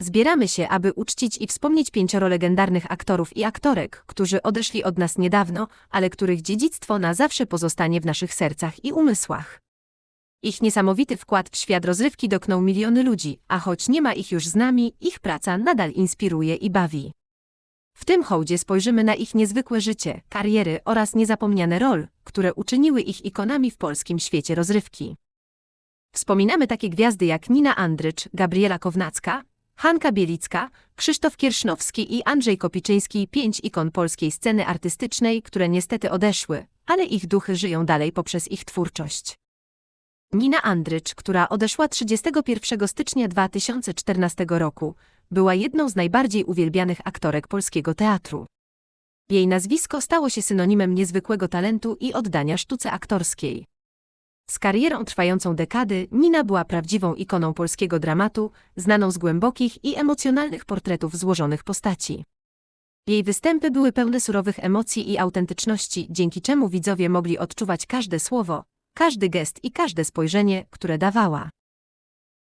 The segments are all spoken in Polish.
Zbieramy się, aby uczcić i wspomnieć pięcioro legendarnych aktorów i aktorek, którzy odeszli od nas niedawno, ale których dziedzictwo na zawsze pozostanie w naszych sercach i umysłach. Ich niesamowity wkład w świat rozrywki dotknął miliony ludzi, a choć nie ma ich już z nami, ich praca nadal inspiruje i bawi. W tym hołdzie spojrzymy na ich niezwykłe życie, kariery oraz niezapomniane rol, które uczyniły ich ikonami w polskim świecie rozrywki. Wspominamy takie gwiazdy jak Nina Andrycz, Gabriela Kownacka, Hanka Bielicka, Krzysztof Kiersznowski i Andrzej Kopiczyński, pięć ikon polskiej sceny artystycznej, które niestety odeszły, ale ich duchy żyją dalej poprzez ich twórczość. Nina Andrycz, która odeszła 31 stycznia 2014 roku, była jedną z najbardziej uwielbianych aktorek polskiego teatru. Jej nazwisko stało się synonimem niezwykłego talentu i oddania sztuce aktorskiej. Z karierą trwającą dekady Nina była prawdziwą ikoną polskiego dramatu, znaną z głębokich i emocjonalnych portretów złożonych postaci. Jej występy były pełne surowych emocji i autentyczności, dzięki czemu widzowie mogli odczuwać każde słowo, każdy gest i każde spojrzenie, które dawała.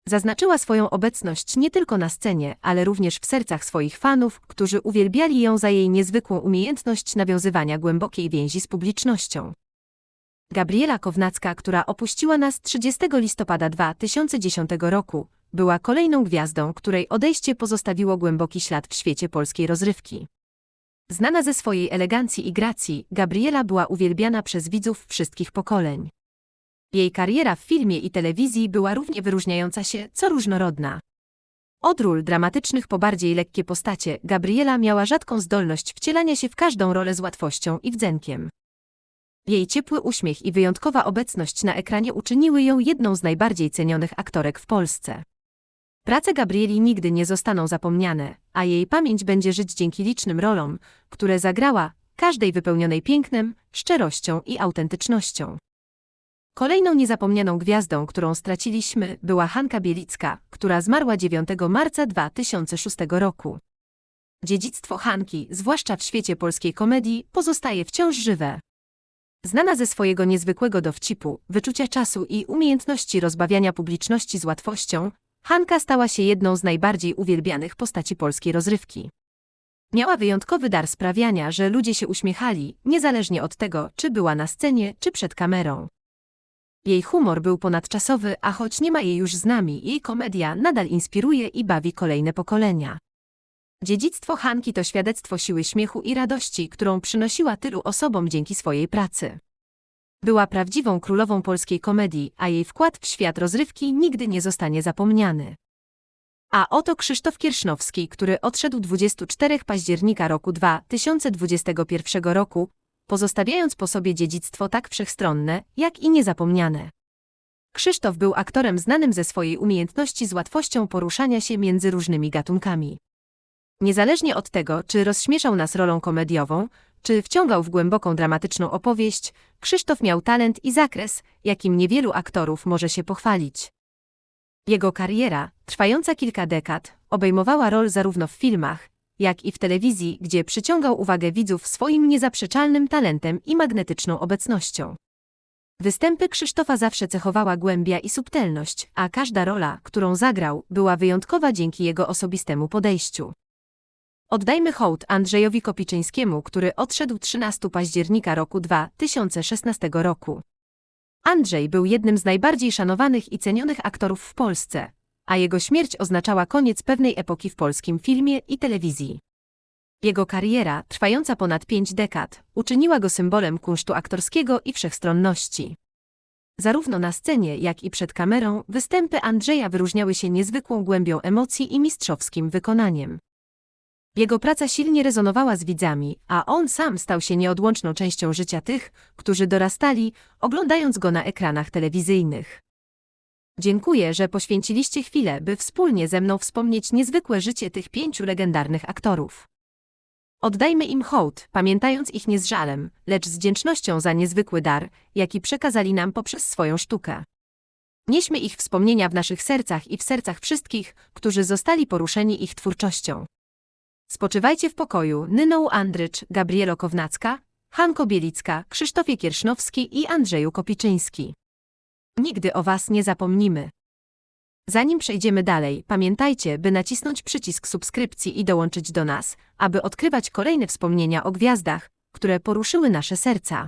Zaznaczyła swoją obecność nie tylko na scenie, ale również w sercach swoich fanów, którzy uwielbiali ją za jej niezwykłą umiejętność nawiązywania głębokiej więzi z publicznością. Gabriela Kownacka, która opuściła nas 30 listopada 2010 roku, była kolejną gwiazdą, której odejście pozostawiło głęboki ślad w świecie polskiej rozrywki. Znana ze swojej elegancji i gracji, Gabriela była uwielbiana przez widzów wszystkich pokoleń. Jej kariera w filmie i telewizji była równie wyróżniająca się, co różnorodna. Od ról dramatycznych po bardziej lekkie postacie, Gabriela miała rzadką zdolność wcielania się w każdą rolę z łatwością i wdzenkiem. Jej ciepły uśmiech i wyjątkowa obecność na ekranie uczyniły ją jedną z najbardziej cenionych aktorek w Polsce. Prace Gabrieli nigdy nie zostaną zapomniane, a jej pamięć będzie żyć dzięki licznym rolom, które zagrała, każdej wypełnionej pięknem, szczerością i autentycznością. Kolejną niezapomnianą gwiazdą, którą straciliśmy, była Hanka Bielicka, która zmarła 9 marca 2006 roku. Dziedzictwo Hanki, zwłaszcza w świecie polskiej komedii, pozostaje wciąż żywe. Znana ze swojego niezwykłego dowcipu, wyczucia czasu i umiejętności rozbawiania publiczności z łatwością, Hanka stała się jedną z najbardziej uwielbianych postaci polskiej rozrywki. Miała wyjątkowy dar sprawiania, że ludzie się uśmiechali, niezależnie od tego, czy była na scenie, czy przed kamerą. Jej humor był ponadczasowy, a choć nie ma jej już z nami, jej komedia nadal inspiruje i bawi kolejne pokolenia. Dziedzictwo Hanki to świadectwo siły śmiechu i radości, którą przynosiła tylu osobom dzięki swojej pracy. Była prawdziwą królową polskiej komedii, a jej wkład w świat rozrywki nigdy nie zostanie zapomniany. A oto Krzysztof Kiersznowski, który odszedł 24 października roku 2021 roku, pozostawiając po sobie dziedzictwo tak wszechstronne, jak i niezapomniane. Krzysztof był aktorem znanym ze swojej umiejętności z łatwością poruszania się między różnymi gatunkami. Niezależnie od tego, czy rozśmieszał nas rolą komediową, czy wciągał w głęboką dramatyczną opowieść, Krzysztof miał talent i zakres, jakim niewielu aktorów może się pochwalić. Jego kariera, trwająca kilka dekad, obejmowała rol zarówno w filmach, jak i w telewizji, gdzie przyciągał uwagę widzów swoim niezaprzeczalnym talentem i magnetyczną obecnością. Występy Krzysztofa zawsze cechowała głębia i subtelność, a każda rola, którą zagrał, była wyjątkowa dzięki jego osobistemu podejściu. Oddajmy hołd Andrzejowi Kopiczyńskiemu, który odszedł 13 października roku 2016 roku. Andrzej był jednym z najbardziej szanowanych i cenionych aktorów w Polsce, a jego śmierć oznaczała koniec pewnej epoki w polskim filmie i telewizji. Jego kariera, trwająca ponad pięć dekad, uczyniła go symbolem kunsztu aktorskiego i wszechstronności. Zarówno na scenie, jak i przed kamerą, występy Andrzeja wyróżniały się niezwykłą głębią emocji i mistrzowskim wykonaniem. Jego praca silnie rezonowała z widzami, a on sam stał się nieodłączną częścią życia tych, którzy dorastali, oglądając go na ekranach telewizyjnych. Dziękuję, że poświęciliście chwilę, by wspólnie ze mną wspomnieć niezwykłe życie tych pięciu legendarnych aktorów. Oddajmy im hołd, pamiętając ich nie z żalem, lecz z wdzięcznością za niezwykły dar, jaki przekazali nam poprzez swoją sztukę. Nieśmy ich wspomnienia w naszych sercach i w sercach wszystkich, którzy zostali poruszeni ich twórczością. Spoczywajcie w pokoju Nyną Andrycz, Gabrielo Kownacka, Hanko Bielicka, Krzysztofie Kiersznowski i Andrzeju Kopiczyński. Nigdy o was nie zapomnimy. Zanim przejdziemy dalej, pamiętajcie, by nacisnąć przycisk subskrypcji i dołączyć do nas, aby odkrywać kolejne wspomnienia o gwiazdach, które poruszyły nasze serca.